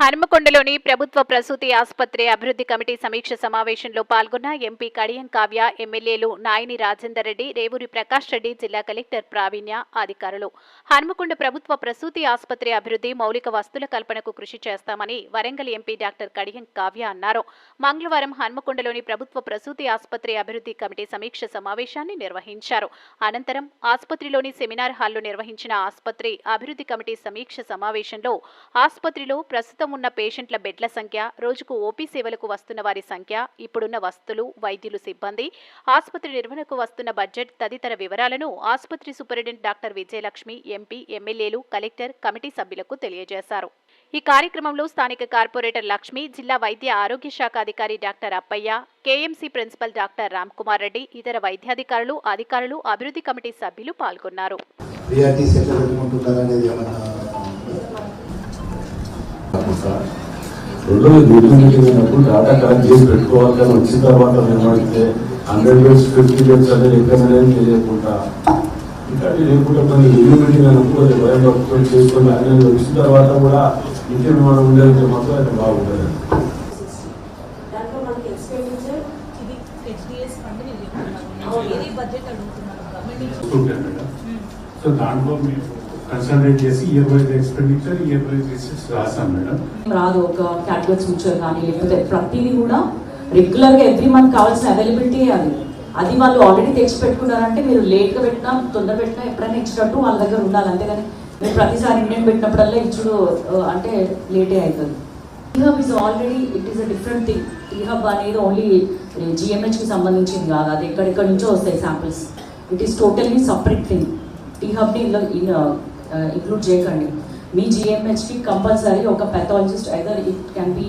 హనుమకొండలోని ప్రభుత్వ ప్రసూతి ఆసుపత్రి అభివృద్ధి కమిటీ సమీక్ష సమావేశంలో పాల్గొన్న ఎంపీ కడియం కావ్య ఎమ్మెల్యేలు నాయని రాజేందర్ రెడ్డి రేవూరి ప్రకాష్ రెడ్డి జిల్లా కలెక్టర్ ప్రావీణ్య అధికారులు. హనుమకొండ ప్రభుత్వ ప్రసూతి ఆసుపత్రి అభివృద్ధి మౌలిక వస్తుల కల్పనకు కృషి చేస్తామని వరంగల్ ఎంపీ డాక్టర్ కడియం కావ్య అన్నారు. మంగళవారం హనుమకొండలోని ప్రభుత్వ ప్రసూతి ఆసుపత్రి అభివృద్ధి కమిటీ సమీక్ష సమావేశాన్ని నిర్వహించారు. అనంతరం ఆసుపత్రిలోని సెమినార్ హాల్లో నిర్వహించిన ఆసుపత్రి అభివృద్ధి కమిటీ సమీక్ష సమావేశంలో ఆసుపత్రిలో ప్రస్తుతం ఉన్న పేషెంట్ల బెడ్ల సంఖ్య రోజుకు ఓపీ సేవలకు వస్తున్న వారి సంఖ్య ఇప్పుడున్న వస్తువులు వైద్యులు సిబ్బంది ఆసుపత్రి నిర్వహణకు వస్తున్న బడ్జెట్ తదితర వివరాలను ఆసుపత్రి సూపరింటెండెంట్ డాక్టర్ విజయలక్ష్మి ఎంపీ ఎమ్మెల్యేలు కలెక్టర్ కమిటీ సభ్యులకు తెలియజేశారు. ఈ కార్యక్రమంలో స్థానిక కార్పొరేటర్ లక్ష్మి జిల్లా వైద్య ఆరోగ్య శాఖ అధికారి doctor Appaiah KMC principal doctor Ram Kumar Reddy ఇతర వైద్యాధికారులు అధికారులు అభివృద్ధి కమిటీ సభ్యులు పాల్గొన్నారు. ఏమన్నా రెండోది నిర్మించినప్పుడు డేటా కలెక్ట్ చేసి పెట్టుకోవాలి కానీ వచ్చిన తర్వాత నిర్వహిస్తే హండ్రెడ్ డేస్ ఫిఫ్టీ డేస్ అనేది అనేది తెలియకుండా ఇంకా లేకుండా కొన్ని అయినప్పుడు అది భయం పట్టుకొని చేసుకొని అనేది వచ్చిన తర్వాత కూడా ఇంకే మనం ఉండేది మాత్రం అది బాగుంటుంది సో దాంట్లో మీరు కన్సల్టేట్ చేసి year wise expenditure year wise రాసాం మేడం. రాదు ఒక క్యాటలాగ్ ఫ్యూచర్ కానీ లేకపోతే ప్రతిదీ కూడా రెగ్యులర్గా ఎవ్రీ మంత్ కావాల్సిన అవైలబిలిటీ అది. అది వాళ్ళు ఆల్రెడీ తెచ్చి పెట్టుకున్నారంటే మీరు లేట్గా పెట్టినా తొందర పెట్టినా ఎప్పుడైనా ఇచ్చినట్టు వాళ్ళ దగ్గర ఉండాలి. అంతేగాని మీరు ప్రతిసారి ఇండియన్ పెట్టినప్పుడల్లా ఇచ్చుడు అంటే లేటే అవుతుంది T Hub is already it is a different thing T Hub అనేది ఓన్లీ జిఎంహెచ్కి సంబంధించింది కాదు. అది ఎక్కడెక్కడి నుంచో వస్తాయి samples it is totally separate thing టీహబ్ని ఇందులో Uh, ఇంక్లూడ్ చేయకండి మీ జిఎంహెచ్కి కంపల్సరీ ఒక pathologist either it can be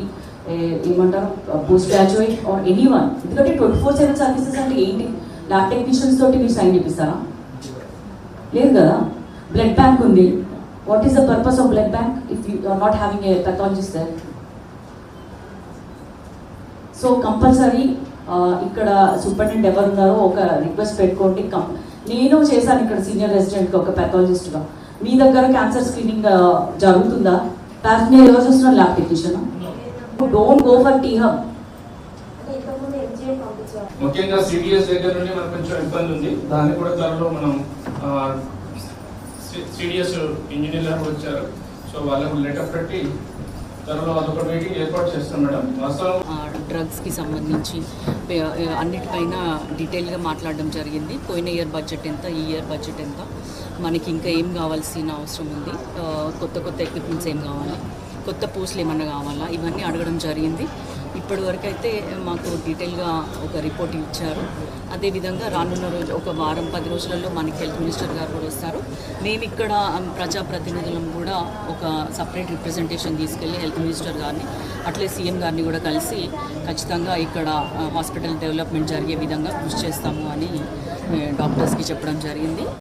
ఏమంటారు post graduate or any one ఎందుకంటే ట్వంటీ ఫోర్ సెవెన్ సర్వీసెస్ అంటే ఏంటి? ల్యాబ్ టెక్నీషియన్స్ తోటి మీరు సైన్ చేపిస్తారా? లేదు కదా? బ్లడ్ బ్యాంక్ ఉంది. What is the purpose of blood bank if you are not having a pathologist there so compulsory ఇక్కడ సూపరింటెండెంట్ ఎవరు ఉన్నారో ఒక రిక్వెస్ట్ పెట్టుకోండి. కం నేను చేశాను ఇక్కడ సీనియర్ రెసిడెంట్కి ఒక పెథాలజిస్ట్గా మీ దగ్గర క్యాన్సర్ స్క్రీనింగ్ జరుగుతుందా? ప్యాసింజర్ ఎవరు చూస్తున్నారు lab technician don't go for T hub ముఖ్యంగా సిడిఎస్ దగ్గర నుండి మనకు కొంచెం ఇబ్బంది ఉంది. దాన్ని కూడా త్వరలో మనం సిడిఎస్ ఇంజనీర్లు వచ్చారు. సో వాళ్ళకు లెటర్ పెట్టి డ్రగ్స్కి సంబంధించి అన్నిటిపైన డీటెయిల్గా మాట్లాడడం జరిగింది. పోయిన ఇయర్ బడ్జెట్ ఎంత ఈ ఇయర్ బడ్జెట్ ఎంత? మనకి ఇంకా ఏం కావాల్సిన అవసరం ఉంది? కొత్త కొత్త ఎక్విప్మెంట్స్ ఏం కావాలి? కొత్త పోస్టులు ఏమన్నా కావాలా? ఇవన్నీ అడగడం జరిగింది. ఇప్పటి వరకు అయితే మాకు డీటెయిల్గా ఒక రిపోర్ట్ ఇచ్చారు. అదేవిధంగా రానున్న రోజు ఒక వారం పది రోజులలో మనకి హెల్త్ మినిస్టర్ గారు కూడా వస్తారు. మేము ఇక్కడ um, ప్రజాప్రతినిధులం కూడా ఒక సపరేట్ రిప్రజెంటేషన్ తీసుకెళ్ళి హెల్త్ మినిస్టర్ గారిని అట్లే సీఎం గారిని కూడా కలిసి ఖచ్చితంగా ఇక్కడ హాస్పిటల్ డెవలప్మెంట్ జరిగే విధంగా కృషి చేస్తాము అని డాక్టర్స్కి చెప్పడం జరిగింది.